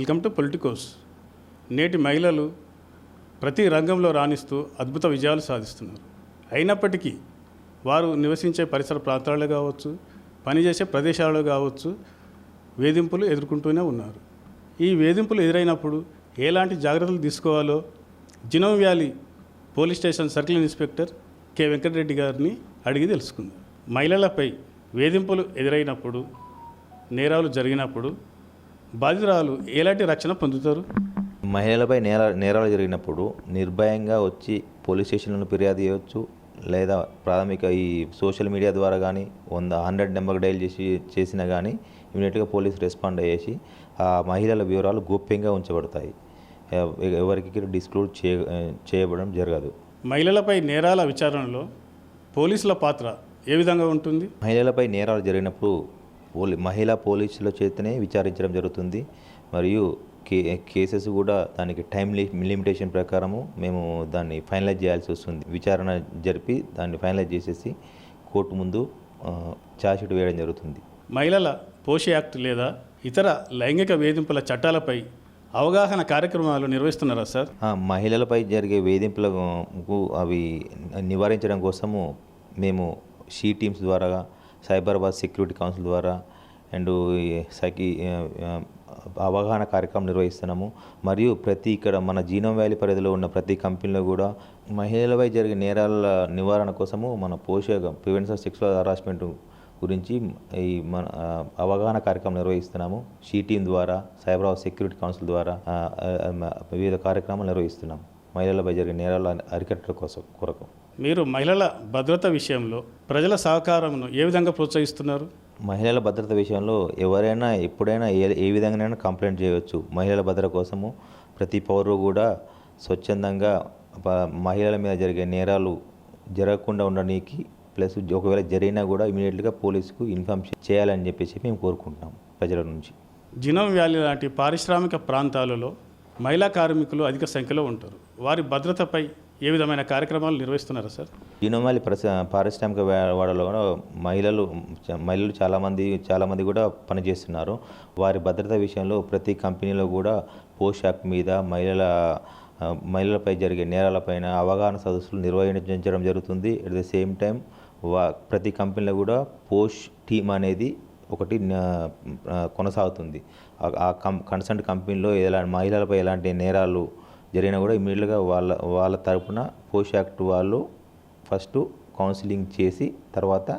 Welcome to Politicos. నేటి మహిళలు ప్రతి రంగంలో రాణిస్తూ అద్భుత విజయాలు సాధిస్తున్నారు. అయినప్పటికీ వారు నివసించే పరిసర ప్రాంతాలు కావచ్చు పనిచేసే ప్రదేశాలు కావచ్చు వేధింపులు ఎదుర్కొంటూనే ఉన్నారు. ఈ వేధింపులు ఎదురైనప్పుడు ఎలాంటి జాగ్రత్తలు తీసుకోవాలో genome valley police station circle inspector K Venkatareddy గారిని అడిగి తెలుసుకుందాం. మహిళలపై వేధింపులు ఎదురైనప్పుడు నేరాలు జరిగినప్పుడు బాధితురాలు ఎలాంటి రక్షణ పొందుతారు? మహిళలపై నేర నేరాలు జరిగినప్పుడు నిర్భయంగా వచ్చి పోలీస్ స్టేషన్లను ఫిర్యాదు చేయవచ్చు లేదా ప్రాథమిక ఈ సోషల్ మీడియా ద్వారా కానీ వంద హండ్రెడ్ నెంబర్ డైల్ చేసి చేసినా కానీ ఇమీడియట్గా పోలీస్ రెస్పాండ్ అయ్యేసి ఆ మహిళల వివరాలు గోప్యంగా ఉంచబడతాయి. ఎవ- ఎవరికి డిస్క్లోజ్ చేయ చేయబడడం జరగదు. మహిళలపై నేరాల విచారణలో పోలీసుల పాత్ర ఏ విధంగా ఉంటుంది? మహిళలపై నేరాలు జరిగినప్పుడు పోలీ మహిళా పోలీసుల చేతనే విచారించడం జరుగుతుంది. మరియు కే కేసెస్ కూడా దానికి టైం లిమిటేషన్ ప్రకారము మేము దాన్ని ఫైనలైజ్ చేయాల్సి వస్తుంది. విచారణ జరిపి దాన్ని ఫైనలైజ్ చేసేసి కోర్టు ముందు ఛార్జ్షీట్ వేయడం జరుగుతుంది. మహిళల పోషి యాక్ట్ లేదా ఇతర లైంగిక వేధింపుల చట్టాలపై అవగాహన కార్యక్రమాలు నిర్వహిస్తున్నారా సార్? ఆ, మహిళలపై జరిగే వేధింపులకు అవి నివారించడం కోసము మేము షీ టీమ్స్ ద్వారా సైబరాబాద్ సెక్యూరిటీ కౌన్సిల్ ద్వారా అండ్ ఈ అవగాహన కార్యక్రమం నిర్వహిస్తున్నాము. మరియు ప్రతి ఇక్కడ మన జీనం వ్యాలీ పరిధిలో ఉన్న ప్రతి కంపెనీలో కూడా మహిళలపై జరిగే నేరాల నివారణ కోసము మన పోషక ప్రివెన్షన్ ఆఫ్ సెక్సువల్ హరాస్మెంట్ గురించి ఈ మన అవగాహన కార్యక్రమం నిర్వహిస్తున్నాము. షీ టీం ద్వారా సైబరాబాద్ సెక్యూరిటీ కౌన్సిల్ ద్వారా వివిధ కార్యక్రమాలు నిర్వహిస్తున్నాము. మహిళలపై జరిగే నేరాల అరికట్టడం కోసం కొరకు. మీరు మహిళల భద్రత విషయంలో ప్రజల సహకారంను ఏ విధంగా ప్రోత్సహిస్తున్నారు? మహిళల భద్రత విషయంలో ఎవరైనా ఎప్పుడైనా ఏ ఏ విధంగానైనా కంప్లైంట్ చేయవచ్చు. మహిళల భద్రత కోసము ప్రతి పౌరుడు కూడా స్వచ్ఛందంగా మహిళల మీద జరిగే నేరాలు జరగకుండా ఉండడానికి ప్లస్ ఒకవేళ జరిగినా కూడా ఇమీడియట్గా పోలీసుకు ఇన్ఫార్మ్ చేయాలని చెప్పేసి మేము కోరుకుంటున్నాం ప్రజల నుంచి. జినోమ్ వ్యాలీ లాంటి పారిశ్రామిక ప్రాంతాలలో మహిళా కార్మికులు అధిక సంఖ్యలో ఉంటారు. వారి భద్రతపై ఏ విధమైన కార్యక్రమాలు నిర్వహిస్తున్నారా సార్? యూనోమాలి పరిస పారిశ్రామిక వాడలో కూడా మహిళలు మహిళలు చాలామంది చాలామంది కూడా పనిచేస్తున్నారు. వారి భద్రత విషయంలో ప్రతి కంపెనీలో కూడా పోషాక్ మీద మహిళల మహిళలపై జరిగే నేరాలపైన అవగాహన సదస్సులు నిర్వహించడం జరుగుతుంది. అట్ ద సేమ్ టైం వా ప్రతి కంపెనీలో కూడా పోష్ టీమ్ అనేది ఒకటి కొనసాగుతుంది. ఆ- ఆ కం కన్సర్న్ కంపెనీలో ఎలా మహిళలపై ఎలాంటి నేరాలు జరిగినా కూడా ఇమీడియట్గా వాళ్ళ వాళ్ళ తరపున పోష్ యాక్ట్ వాళ్ళు ఫస్ట్ కౌన్సిలింగ్ చేసి తర్వాత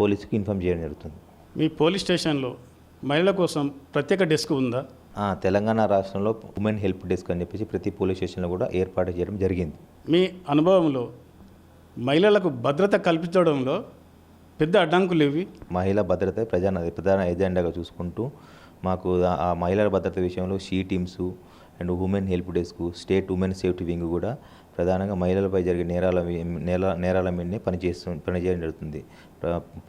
పోలీసుకి ఇన్ఫామ్ చేయడం జరుగుతుంది. మీ పోలీస్ స్టేషన్లో మహిళల కోసం ప్రత్యేక డెస్క్ ఉందా? ఆ, తెలంగాణ రాష్ట్రంలో ఉమెన్ హెల్ప్ డెస్క్ అని చెప్పేసి ప్రతి పోలీస్ స్టేషన్లో కూడా ఏర్పాటు చేయడం జరిగింది. మీ అనుభవంలో మహిళలకు భద్రత కల్పించడంలో పెద్ద అడ్డంకులు ఇవి మహిళా భద్రత ప్రధాన ప్రధాన ఎజెండాగా చూసుకుంటూ మాకు ఆ- ఆ మహిళల భద్రత విషయంలో she teams and women help desk state women safety wing కూడా ప్రధానంగా మహిళలపై జరిగే నేరాల నేర నేరాల మీదనే పనిచేస్తూ పనిచేయడం జరుగుతుంది.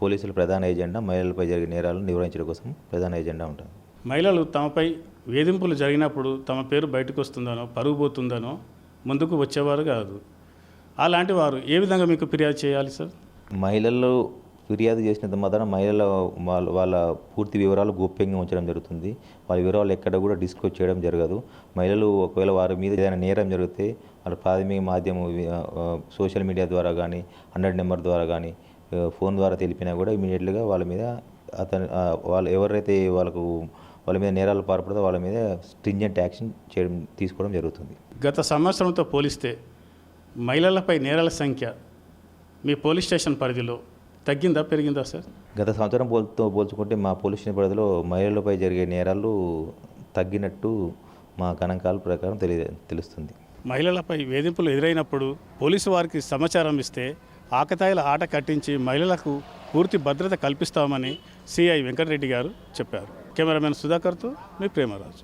పోలీసుల ప్రధాన ఎజెండా మహిళలపై జరిగే నేరాలను నివారించడం కోసం ప్రధాన ఎజెండా ఉంటుంది. మహిళలు తమపై వేధింపులు జరిగినప్పుడు తమ పేరు బయటకు వస్తుందనో పరుగు పోతుందనో ముందుకు వచ్చేవారు కాదు. అలాంటి వారు ఏ విధంగా మీకు ఫిర్యాదు చేయాలి సార్? మహిళలు ఫిర్యాదు చేసినంత మాత్రం మహిళల వాళ్ళ వాళ్ళ పూర్తి వివరాలు గోప్యంగా ఉంచడం జరుగుతుంది. వాళ్ళ వివరాలు ఎక్కడ కూడా డిస్క్లోజ్ చేయడం జరగదు. మహిళలు ఒకవేళ వారి మీద ఏదైనా నేరం జరిగితే వాళ్ళ ప్రాథమిక మాధ్యమం సోషల్ మీడియా ద్వారా కానీ హండ్రెడ్ నెంబర్ ద్వారా కానీ ఫోన్ ద్వారా తెలిపినా కూడా ఇమీడియట్గా వాళ్ళ మీద అతను వాళ్ళు ఎవరైతే వాళ్ళకు వాళ్ళ మీద నేరాలు పాల్పడదో వాళ్ళ మీద స్ట్రింజెంట్ యాక్షన్ చేయడం తీసుకోవడం జరుగుతుంది. గత సంవత్సరంతో పోలిస్తే మహిళలపై నేరాల సంఖ్య మీ పోలీస్ స్టేషన్ పరిధిలో తగ్గిందా పెరిగిందా సార్? గత సంవత్సరం పోల్తో పోల్చుకుంటే మా పోలీస్ పరిధిలో మహిళలపై జరిగే నేరాలు తగ్గినట్టు మా గణాంకాల ప్రకారం తెలియ తెలుస్తుంది. మహిళలపై వేధింపులు ఎదురైనప్పుడు పోలీసు వారికి సమాచారం ఇస్తే ఆకతాయిల ఆట కట్టించి మహిళలకు పూర్తి భద్రత కల్పిస్తామని సిఐ వెంకటరెడ్డి గారు చెప్పారు. కెమెరామెన్ సుధాకర్తో మీ Premaraju.